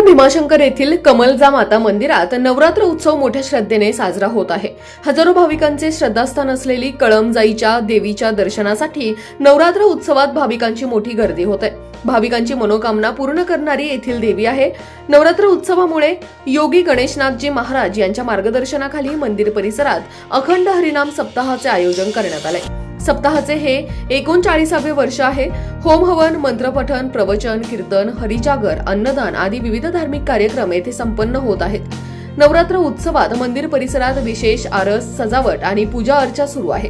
श्रीक्षेत्र भीमाशंकर येथील कमलजा माता मंदिरात नवरात्र उत्सव मोठ्या श्रद्धेने साजरा होत आहे. हजारो भाविकांचे श्रद्धास्थान असलेली कळमजाईच्या देवीच्या दर्शनासाठी नवरात्र उत्सवात भाविकांची मोठी गर्दी होत. आहे भाविकांची मनोकामना पूर्ण करणारी येथील देवी आहे. नवरात्र उत्सवामुळे योगी गणेशनाथजी महाराज यांच्या मार्गदर्शनाखाली मंदिर परिसरात अखंड हरिनाम सप्ताहाचे आयोजन करण्यात आले. सप्ताहाचे हे एकोणचाळीसावे वर्ष आहे. होम हवन मंत्रपठन प्रवचन कीर्तन हरिजागर अन्नदान आदी विविध धार्मिक कार्यक्रम येथे संपन्न होत आहेत. नवरात्र उत्सवात मंदिर परिसरात विशेष आरस सजावट आणि पूजा अर्चा सुरू आहे.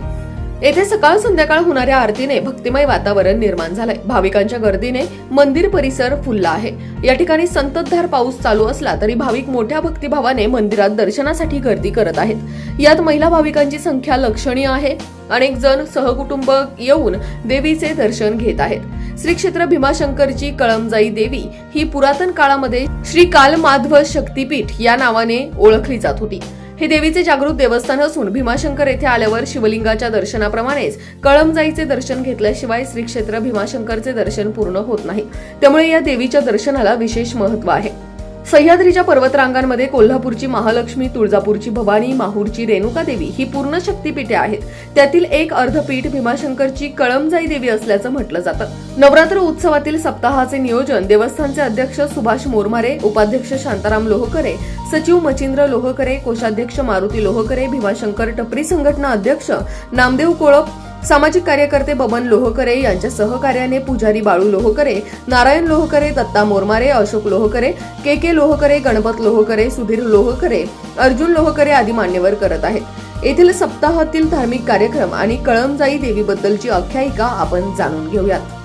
येथे सकाळ संध्याकाळ होणाऱ्या आरतीने भक्तिमय वातावरण निर्माण झालंय. भाविकांच्या गर्दीने मंदिर परिसर फुलला आहे. या ठिकाणी संततधार पाऊस चालू असला तरी भाविक मोठ्या भक्तिभावाने मंदिरात दर्शनासाठी गर्दी करत आहेत. यात महिला भाविकांची संख्या लक्षणीय आहे. अनेक जण सहकुटुंब येऊन देवीचे दर्शन घेत आहेत. श्री क्षेत्र भीमाशंकरची कळमजाई देवी ही पुरातन काळामध्ये श्री कालमाधव शक्तीपीठ या नावाने ओळखली जात होती. हे देवीचे जागृत देवस्थान असून भीमाशंकर येथे आल्यावर शिवलिंगाच्या दर्शनाप्रमाणेच कळमजाईचे दर्शन घेतल्याशिवाय श्री क्षेत्र भीमाशंकरचे दर्शन पूर्ण होत नाही. त्यामुळे या देवीच्या दर्शनाला विशेष महत्त्व आहे. सह्याद्रीच्या पर्वतरांगांमध्ये कोल्हापूरची महालक्ष्मी तुळजापूरची भवानी माहूरची रेणुका देवी ही पूर्ण शक्तीपीठे आहेत. त्यातील एक अर्धपीठ भीमाशंकरची कळमजाई देवी असल्याचं म्हटलं जातं. नवरात्र उत्सवातील सप्ताहाचे नियोजन देवस्थानचे अध्यक्ष सुभाष मोरमारे उपाध्यक्ष शांताराम लोहकरे सचिव मचिंद्र लोहकरे कोषाध्यक्ष मारुती लोहकरे भीमाशंकर टपरी संघटना अध्यक्ष नामदेव कोळप सामाजिक कार्यकर्ते बबन लोहकरे यांच्या सहकार्याने पुजारी बाळू लोहकरे नारायण लोहकरे दत्ता मोरमारे अशोक लोहकरे के के लोहकरे गणपत लोहकरे सुधीर लोहकरे अर्जुन लोहकरे आदी मान्यवर करत आहेत. येथील सप्ताहातील धार्मिक कार्यक्रम आणि कळमजाई देवीबद्दलची आख्यायिका आपण जाणून घेऊयात.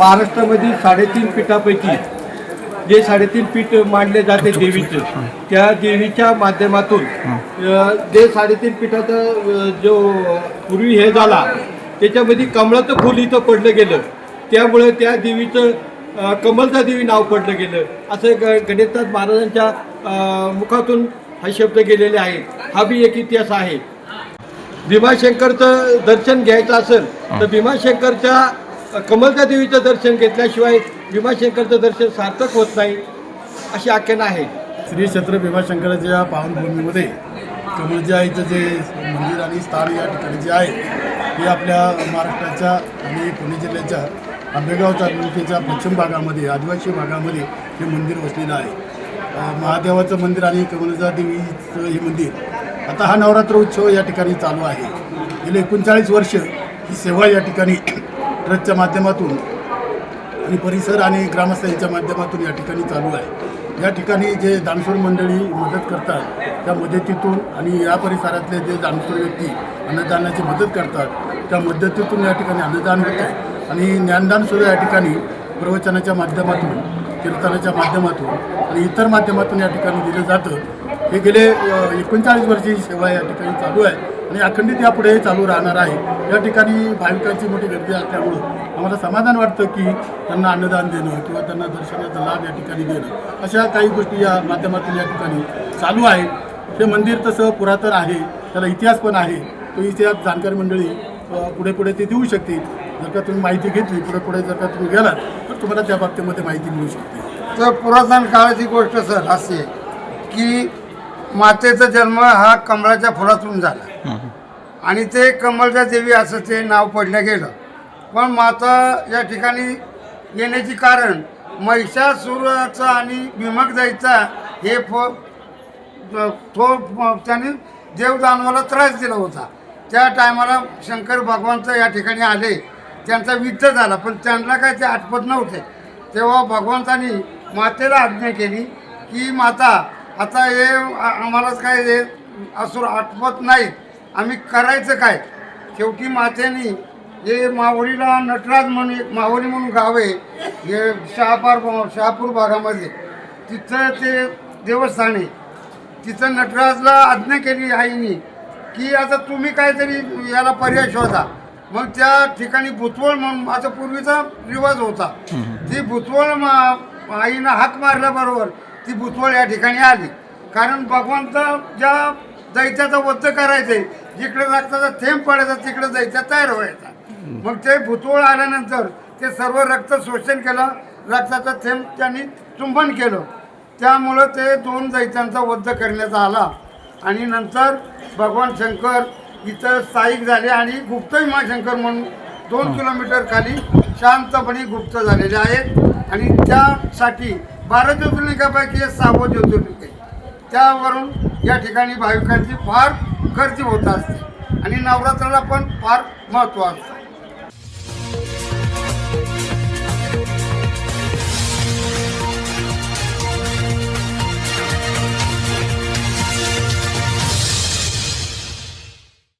महाराष्ट्रामधील साडेतीन पीठापैकी जे साडेतीन पीठ मांडले जाते देवीचं त्या देवीच्या माध्यमातून जे साडेतीन पीठाचा जो पूर्वी हे झाला त्याच्यामध्ये कमळाचं फुल इथं पडलं गेलं. त्यामुळे त्या देवीचं अ, कमलचा देवी नाव पडलं गेलं. असं ग गणेशनाथ महाराजांच्या मुखातून हा शब्द गेलेले आहेत. हा बी एक इतिहास आहे. भीमाशंकरचं दर्शन घ्यायचं असेल तर भीमाशंकरच्या कमलका देवीचं दर्शन घेतल्याशिवाय भीमाशंकरचं दर्शन सार्थक होत नाही अशी आख्यान आहे. श्री क्षेत्र भीमाशंकराच्या पावनभूमीमध्ये कमलजी आईचं जे मंदिर आणि स्थान या ठिकाणी जे आहे हे आपल्या महाराष्ट्राच्या आणि पुणे जिल्ह्याच्या आंबेगाव तालुक्याच्या पश्चिम भागामध्ये आदिवासी भागामध्ये हे मंदिर वसलेलं आहे. महादेवाचं मंदिर आणि कमलजा देवीचं हे मंदिर आता हा नवरात्र उत्सव या ठिकाणी चालू आहे. गेले एकोणचाळीस वर्ष ही सेवा या ठिकाणी ट्रस्टच्या माध्यमातून आणि परिसर आणि ग्रामस्थांच्या माध्यमातून या ठिकाणी चालू आहे. या ठिकाणी जे दानशूर मंडळी मदत करतात त्या मदतीतून आणि या परिसरातले जे दानशूर व्यक्ती अन्नदानाची मदत करतात त्या मदतीतून या ठिकाणी अन्नदान होतं आहे. आणि ज्ञानदानसुद्धा या ठिकाणी प्रवचनाच्या माध्यमातून कीर्तनाच्या माध्यमातून आणि इतर माध्यमातून या ठिकाणी दिलं जातं. हे गेले एकोणचाळीस वर्षी सेवा या ठिकाणी चालू आहे. आणि अखंडित यापुढे चालू राहणार आहे. या ठिकाणी भाविकांची मोठी गर्दी असल्यामुळं आम्हाला समाधान वाटतं की त्यांना अन्नदान देणं किंवा त्यांना दर्शनाचा लाभ या ठिकाणी देणं अशा काही गोष्टी या माध्यमातून या ठिकाणी चालू आहे हे मंदिर तसं पुरातन आहे त्याला इतिहास पण आहे. तो इतिहास जाणकार मंडळी पुढे पुढे ते देऊ शकतील. जर का तुम्ही माहिती घेतली पुढे पुढे जर का तुम्ही गेलात तर तुम्हाला त्या बाबतीमध्ये माहिती मिळू शकते. तर पुरातन काळाची गोष्ट सर अशी आहे की मातेचा जन्म हा कमळाच्या फुलातून झाला. आणि ते कमळच्या देवी असं ते नाव पडलं गेलं. पण माता या ठिकाणी येण्याची कारण महिषासुराचा आणि भीमक जायचा हे फो तो त्याने देवदानवाला त्रास दिला होता. त्या टायमाला शंकर भगवानचं या ठिकाणी आले. त्यांचा युद्ध झाला पण त्यांना काय ते आठवत नव्हते. तेव्हा भगवंतानी मातेला आज्ञा केली की माता आता हे आम्हालाच काय हे असुर आठवत नाहीत आम्ही करायचं काय? शेवटी मातेने हे मावळीला नटराज म्हणून एक मावळी म्हणून गाव आहे. हे शहापार शहापूर भागामध्ये. तिथं ते देवस्थान आहे. तिथं नटराजला आज्ञा केली आईनी की आता तुम्ही काहीतरी याला पर्याय शोधा. मग त्या ठिकाणी भुतवळ म्हणून माझा पूर्वीचा रिवाज होता. ती भुतवळ मा- आईनं हाक मारल्याबरोबर ती भुतवळ या ठिकाणी आली. कारण भगवंत ज्या दैत्याचा वध करायचे जिकडे रक्ताचा थेंब पडायचा तिकडे दैत्य तयार व्हायचा. मग ते भुतवळ आल्यानंतर ते सर्व रक्त शोषण केलं रक्ताचा थेंब त्यांनी चुंबन केलं. त्यामुळं ते दोन दैत्यांचा वध करण्यात आला. आणि नंतर भगवान शंकर इथं स्थायिक झाले आणि गुप्त शंकर म्हणून दोन किलोमीटर खाली शांतपणे गुप्त झालेले आहेत. आणि त्यासाठी बारा ज्योतिर्लिंगापैकी सहावं ज्योतिर्लिंग आहे. त्यावरून या ठिकाणी भाविकांची फार गर्दी होत असते आणि नवरात्राला पण फार महत्त्व असतं.